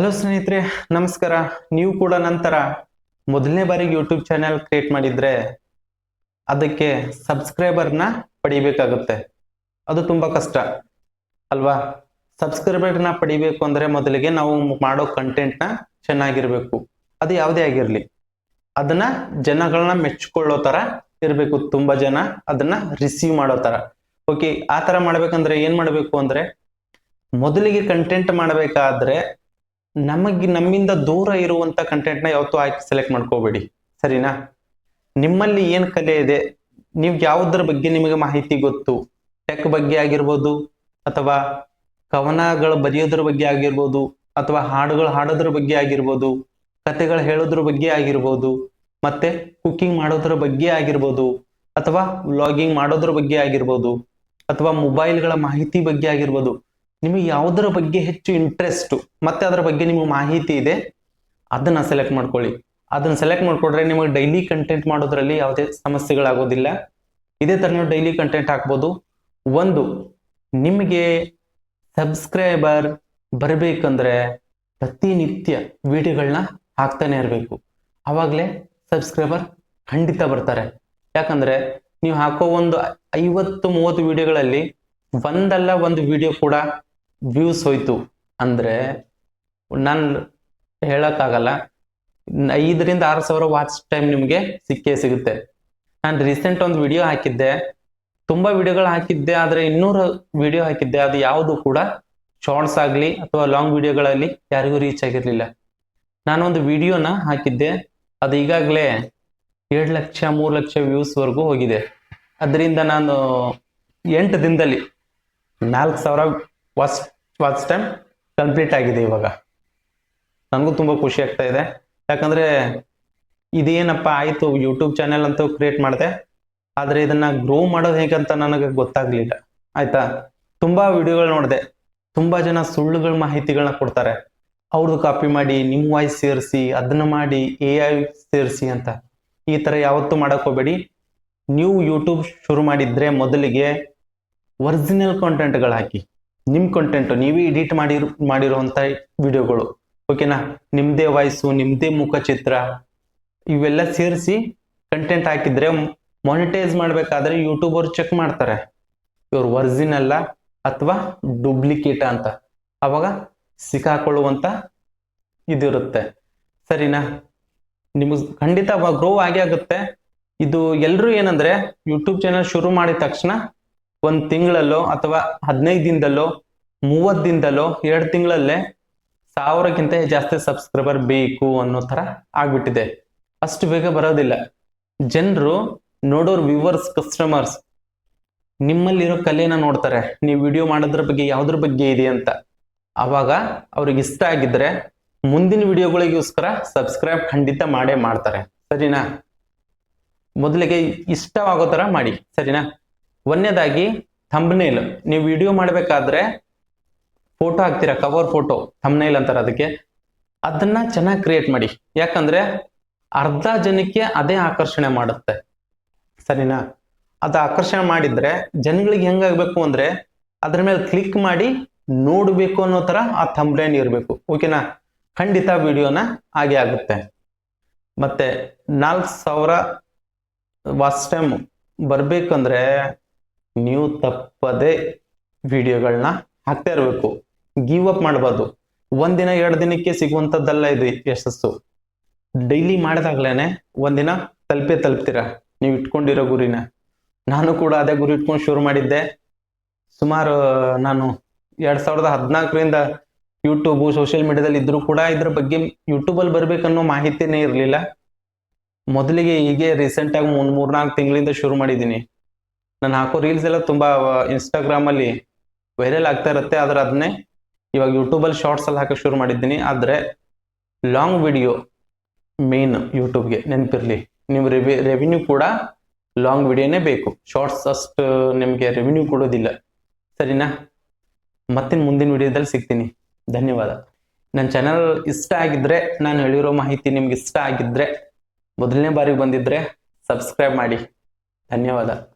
Hello ಸ್ನೇಹಿತರೆ, ನಮಸ್ಕಾರ. ನೀವು ಕೂಡ ನಂತರ ಮೊದಲನೇ ಬಾರಿಗೆ ಯೂಟ್ಯೂಬ್ ಚಾನೆಲ್ ಕ್ರಿಯೇಟ್ ಮಾಡಿದ್ರೆ ಅದಕ್ಕೆ ಸಬ್ಸ್ಕ್ರೈಬರ್ನ ಪಡಿಬೇಕಾಗುತ್ತೆ. ಅದು ತುಂಬಾ ಕಷ್ಟ, ಅಲ್ವಾ? ಸಬ್ಸ್ಕ್ರೈಬರ್ನ ಪಡಿಬೇಕು ಅಂದ್ರೆ ಮೊದಲಿಗೆ ನಾವು ಮಾಡೋ ಕಂಟೆಂಟ್ನ ಚೆನ್ನಾಗಿರಬೇಕು. ಅದು ಯಾವುದೇ ಆಗಿರಲಿ. ಅದನ್ನ ಜನಗಳನ್ನ ಮೆಚ್ಚಿಕೊಳ್ಳೋ ತರ ಇರಬೇಕು. ತುಂಬಾ ಜನ ಅದನ್ನ ರಿಸೀವ್ ಮಾಡೋ ತರ. ಓಕೆ ಆ ತರ ಮಾಡ್ಬೇಕಂದ್ರೆ ಏನ್ ಮಾಡಬೇಕು ಅಂದ್ರೆ ಮೊದಲಿಗೆ ಕಂಟೆಂಟ್ ಮಾಡಬೇಕಾದ್ರೆ ನಮಗೆ ನಮ್ಮಿಂದ ದೂರ ಇರುವಂತ ಕಂಟೆಂಟ್ನ ಯಾವತ್ತೂ ಆಯ್ಕೆ ಸೆಲೆಕ್ಟ್ ಮಾಡ್ಕೋಬೇಡಿ. ಸರಿನಾ? ನಿಮ್ಮಲ್ಲಿ ಏನ್ ಕಲೆ ಇದೆ? ನೀವು ಯಾವುದ್ರ ಬಗ್ಗೆ ನಿಮಗೆ ಮಾಹಿತಿ ಗೊತ್ತು? ಟೆಕ್ ಬಗ್ಗೆ ಆಗಿರ್ಬೋದು ಅಥವಾ ಕವನಗಳು ಬರೆಯೋದ್ರ ಬಗ್ಗೆ ಆಗಿರ್ಬೋದು ಅಥವಾ ಹಾಡುಗಳು ಹಾಡೋದ್ರ ಬಗ್ಗೆ ಆಗಿರ್ಬೋದು, ಕತೆಗಳು ಹೇಳೋದ್ರ ಬಗ್ಗೆ ಆಗಿರ್ಬೋದು, ಮತ್ತೆ ಕುಕ್ಕಿಂಗ್ ಮಾಡೋದ್ರ ಬಗ್ಗೆ ಆಗಿರ್ಬೋದು ಅಥವಾ ವ್ಲಾಗಿಂಗ್ ಮಾಡೋದ್ರ ಬಗ್ಗೆ ಆಗಿರ್ಬೋದು ಅಥವಾ ಮೊಬೈಲ್ಗಳ ಮಾಹಿತಿ ಬಗ್ಗೆ ಆಗಿರ್ಬೋದು ನಿಮಗೆ ಯಾವುದರ ಬಗ್ಗೆ ಹೆಚ್ಚು ಇಂಟ್ರೆಸ್ಟು ಮತ್ತೆ ಅದರ ಬಗ್ಗೆ ನಿಮಗೆ ಮಾಹಿತಿ ಇದೆ, ಅದನ್ನ ಸೆಲೆಕ್ಟ್ ಮಾಡ್ಕೊಳ್ಳಿ. ಅದನ್ನ ಸೆಲೆಕ್ಟ್ ಮಾಡಿಕೊಡ್ರೆ ನಿಮಗೆ ಡೈಲಿ ಕಂಟೆಂಟ್ ಮಾಡೋದ್ರಲ್ಲಿ ಯಾವುದೇ ಸಮಸ್ಯೆಗಳಾಗೋದಿಲ್ಲ. ಇದೇ ಥರ ನೀವು ಡೈಲಿ ಕಂಟೆಂಟ್ ಹಾಕ್ಬೋದು. ಒಂದು, ನಿಮಗೆ ಸಬ್ಸ್ಕ್ರೈಬರ್ ಬರಬೇಕಂದ್ರೆ ಪ್ರತಿನಿತ್ಯ ವಿಡಿಯೋಗಳನ್ನ ಹಾಕ್ತಾನೆ ಇರಬೇಕು. ಆವಾಗಲೇ ಸಬ್ಸ್ಕ್ರೈಬರ್ ಖಂಡಿತ ಬರ್ತಾರೆ. ಯಾಕಂದರೆ ನೀವು ಹಾಕೋ ಒಂದು ಐವತ್ತು, ಮೂವತ್ತು ವಿಡಿಯೋಗಳಲ್ಲಿ ಒಂದಲ್ಲ ಒಂದು ವಿಡಿಯೋ ಕೂಡ ವ್ಯೂಸ್ ಹೋಯ್ತು ಅಂದ್ರೆ ನಾನು ಹೇಳಕ್ಕಾಗಲ್ಲ. ಐದರಿಂದ ಆರು ಸಾವಿರ ವಾಚ್ ಟೈಮ್ ನಿಮಗೆ ಸಿಕ್ಕೇ ಸಿಗುತ್ತೆ. ನಾನು ರೀಸೆಂಟ್ ಒಂದು ವಿಡಿಯೋ ಹಾಕಿದ್ದೆ. ತುಂಬಾ ವಿಡಿಯೋಗಳು ಹಾಕಿದ್ದೆ, ಆದ್ರೆ ಇನ್ನೂರು ವಿಡಿಯೋ ಹಾಕಿದ್ದೆ. ಅದು ಯಾವುದು ಕೂಡ ಶಾರ್ಟ್ಸ್ ಆಗಲಿ ಅಥವಾ ಲಾಂಗ್ ವಿಡಿಯೋಗಳಲ್ಲಿ ಯಾರಿಗೂ ರೀಚ್ ಆಗಿರ್ಲಿಲ್ಲ. ನಾನೊಂದು ವಿಡಿಯೋನ ಹಾಕಿದ್ದೆ. ಅದು ಈಗಾಗಲೇ ಎರಡು ಲಕ್ಷ, ಮೂರು ಲಕ್ಷ ವ್ಯೂಸ್ ವರೆಗೂ ಹೋಗಿದೆ. ಅದರಿಂದ ನಾನು ಎಂಟು ದಿನದಲ್ಲಿ ನಾಲ್ಕು ಸಾವಿರ ವಾಚ್ ವಾಚ್ ಟೈಮ್ ಕಂಪ್ಲೀಟ್ ಆಗಿದೆ ಇವಾಗ. ನನಗೂ ತುಂಬ ಖುಷಿ ಆಗ್ತಾ ಇದೆ. ಯಾಕಂದ್ರೆ ಇದೇನಪ್ಪ ಆಯಿತು ಯೂಟ್ಯೂಬ್ ಚಾನೆಲ್ ಅಂತೂ ಕ್ರಿಯೇಟ್ ಮಾಡಿದೆ. ಆದ್ರೆ ಇದನ್ನ ಗ್ರೋ ಮಾಡೋದು ಹೇಗಂತ ನನಗೆ ಗೊತ್ತಾಗ್ಲಿಲ್ಲ. ಆಯಿತಾ? ತುಂಬಾ ವಿಡಿಯೋಗಳು ನೋಡಿದೆ. ತುಂಬಾ ಜನ ಸುಳ್ಳುಗಳ ಮಾಹಿತಿಗಳನ್ನ ಕೊಡ್ತಾರೆ. ಅವ್ರದ್ದು ಕಾಪಿ ಮಾಡಿ ನಿಮ್ಮ ವಾಯ್ಸ್ ಸೇರಿಸಿ ಅದನ್ನ ಮಾಡಿ ಎ ಐ ಸೇರಿಸಿ ಅಂತ. ಈ ಥರ ಯಾವತ್ತೂ ಹೋಗಬೇಡಿ. ನೀವು ಯೂಟ್ಯೂಬ್ ಶುರು ಮಾಡಿದ್ರೆ ಮೊದಲಿಗೆ ಒರಿಜಿನಲ್ ಕಾಂಟೆಂಟ್ಗಳು ಹಾಕಿ. ನಿಮ್ ಕಂಟೆಂಟ್ ನೀವೇ ಎಡಿಟ್ ಮಾಡಿರೋ ಮಾಡಿರುವಂಥ ವಿಡಿಯೋಗಳು ಓಕೆನಾ ನಿಮ್ಮದೇ ವಾಯ್ಸು ಮುಖ ಮುಖಚಿತ್ರ ಇವೆಲ್ಲ ಸೇರಿಸಿ ಕಂಟೆಂಟ್ ಹಾಕಿದ್ರೆ ಮಾನಿಟೈಸ್ ಮಾಡಬೇಕಾದ್ರೆ ಯೂಟ್ಯೂಬ್ ಅವ್ರು ಚೆಕ್ ಮಾಡ್ತಾರೆ. ಇವ್ರ ಒರಿಜಿನಲ್ಲ ಅಥವಾ ಡೂಪ್ಲಿಕೇಟ ಅಂತ. ಅವಾಗ ಸಿಕ್ಕಾಕೊಳ್ಳುವಂಥ ಇದಿರುತ್ತೆ. ಸರಿನಾ? ನಿಮಗೆ ಖಂಡಿತ ಗ್ರೋ ಆಗೇ ಆಗುತ್ತೆ. ಇದು ಎಲ್ಲರೂ ಏನಂದ್ರೆ ಯೂಟ್ಯೂಬ್ ಚಾನಲ್ ಶುರು ಮಾಡಿದ ತಕ್ಷಣ ಒಂದ್ ತಿಂಗಳಲ್ಲೋ ಅಥವಾ ಹದಿನೈದು ದಿನದಲ್ಲೋ ಮೂವತ್ ದಿನದಲ್ಲೋ, ಎರಡು ತಿಂಗಳಲ್ಲೇ ಸಾವಿರಕ್ಕಿಂತ ಜಾಸ್ತಿ ಸಬ್ಸ್ಕ್ರೈಬರ್ ಬೇಕು ಅನ್ನೋ ತರ ಆಗ್ಬಿಟ್ಟಿದೆ. ಅಷ್ಟು ಬೇಗ ಬರೋದಿಲ್ಲ. ಜನರು ನೋಡೋರ್ ವ್ಯೂವರ್ಸ್ ಕಸ್ಟಮರ್ಸ್ ನಿಮ್ಮಲ್ಲಿರೋ ಕಲೆನ ನೋಡ್ತಾರೆ. ನೀವು ವಿಡಿಯೋ ಮಾಡೋದ್ರ ಬಗ್ಗೆ ಯಾವ್ದ್ರ ಬಗ್ಗೆ ಇದೆ ಅಂತ. ಅವಾಗ ಅವ್ರಿಗೆ ಇಷ್ಟ ಆಗಿದ್ರೆ ಮುಂದಿನ ವಿಡಿಯೋಗಳಿಗೋಸ್ಕರ ಸಬ್ಸ್ಕ್ರೈಬ್ ಖಂಡಿತ ಮಾಡೇ ಮಾಡ್ತಾರೆ. ಸರಿನಾ? ಮೊದಲಿಗೆ ಇಷ್ಟವಾಗೋ ತರ ಮಾಡಿ. ಸರಿನಾ? ಒಂದನೇದಾಗಿ ಥಂಬ್ನೇಲ್ ನೀವು ವಿಡಿಯೋ ಮಾಡಬೇಕಾದ್ರೆ ಫೋಟೋ ಹಾಕ್ತೀರಾ ಕವರ್ ಫೋಟೋ ಥಂಬ್ನೇಲ್ ಅಂತಾರೆ ಅದಕ್ಕೆ. ಅದನ್ನ ಚೆನ್ನಾಗಿ ಕ್ರಿಯೇಟ್ ಮಾಡಿ. ಯಾಕಂದ್ರೆ ಅರ್ಧ ಜನಕ್ಕೆ ಅದೇ ಆಕರ್ಷಣೆ ಮಾಡುತ್ತೆ. ಸರಿನಾ? ಅದು ಆಕರ್ಷಣೆ ಮಾಡಿದ್ರೆ ಜನಗಳಿಗೆ ಹೆಂಗಾಗಬೇಕು ಅಂದ್ರೆ ಅದ್ರ ಮೇಲೆ ಕ್ಲಿಕ್ ಮಾಡಿ ನೋಡಬೇಕು ಅನ್ನೋ ತರ ಆ ಥಂಬ್ನೇಲ್ ಇರಬೇಕು. ಓಕೆನಾ ಖಂಡಿತ ವಿಡಿಯೋನ ಹಾಗೆ ಆಗುತ್ತೆ. ಮತ್ತೆ ನಾಲ್ಕು ಸಾವಿರ ವಾಚ್ ಟೈಮ್ ಬರ್ಬೇಕಂದ್ರೆ ನೀವು ತಪ್ಪದೆ ವಿಡಿಯೋಗಳನ್ನ ಹಾಕ್ತಾ ಇರಬೇಕು. ಗಿವ್ ಅಪ್ ಮಾಡಬಾರ್ದು. ಒಂದಿನ ಎರಡು ದಿನಕ್ಕೆ ಸಿಗುವಂಥದ್ದಲ್ಲ ಇದು ಯಶಸ್ಸು. ಡೈಲಿ ಮಾಡಿದಾಗ್ಲೇನೆ ಒಂದಿನ ತಲುಪೇ ತಲುಪ್ತೀರಾ? ನೀವು ಇಟ್ಕೊಂಡಿರೋ ಗುರಿನ. ನಾನು ಕೂಡ ಅದೇ ಗುರಿ ಇಟ್ಕೊಂಡು ಶುರು ಮಾಡಿದ್ದೆ. ಸುಮಾರು, ನಾನು ಎರಡ್ ಸಾವಿರದ ಹದಿನಾಲ್ಕರಿಂದ ಯೂಟ್ಯೂಬು ಸೋಷಿಯಲ್ ಮೀಡಿಯಾದಲ್ಲಿ ಇದ್ರೂ ಕೂಡ ಇದ್ರ ಬಗ್ಗೆ ಯೂಟ್ಯೂಬಲ್ಲಿ ಬರಬೇಕನ್ನೋ ಮಾಹಿತಿನೇ ಇರಲಿಲ್ಲ. ಮೊದಲಿಗೆ ಹೀಗೆ ರೀಸೆಂಟಾಗಿ ಮೂರ್ ಮೂರ್ನಾಲ್ಕು ತಿಂಗಳಿಂದ ಶುರು ಮಾಡಿದ್ದೀನಿ. ನಾನು ಹಾಕೋ ರೀಲ್ಸ್ ಎಲ್ಲ ತುಂಬಾ ಇನ್ಸ್ಟಾಗ್ರಾಮ್ ಅಲ್ಲಿ ವೈರಲ್ ಆಗ್ತಾ ಇರುತ್ತೆ. ಆದ್ರೆ ಅದನ್ನೇ ಇವಾಗ ಶಾರ್ಟ್ಸ್ ಅಲ್ಲಿ ಹಾಕಕ್ ಶುರು ಮಾಡಿದ್ದೀನಿ. ಆದ್ರೆ ಲಾಂಗ್ ವಿಡಿಯೋ ಮೇನ್ ಯೂಟ್ಯೂಬ್ಗೆ ನೆನಪಿರ್ಲಿ. ನಿಮ್ಮ ರೆವಿ ರೆವಿನ್ಯೂ ಕೂಡ ಲಾಂಗ್ ವಿಡಿಯೋನೇ ಬೇಕು. ಶಾರ್ಟ್ಸ್ ಅಷ್ಟು ನಿಮಗೆ ರೆವಿನ್ಯೂ ಕೊಡೋದಿಲ್ಲ. ಸರಿನಾ? ಮತ್ತಿನ ಮುಂದಿನ ವಿಡಿಯೋದಲ್ಲಿ ಸಿಗ್ತೀನಿ. ಧನ್ಯವಾದ. ನನ್ನ ಚಾನಲ್ ಇಷ್ಟ ಆಗಿದ್ರೆ, ನಾನು ಹೇಳಿರೋ ಮಾಹಿತಿ ನಿಮ್ಗೆ ಇಷ್ಟ ಆಗಿದ್ರೆ, ಮೊದಲನೇ ಬಾರಿಗೆ ಬಂದಿದ್ರೆ ಸಬ್ಸ್ಕ್ರೈಬ್ ಮಾಡಿ. ಧನ್ಯವಾದ.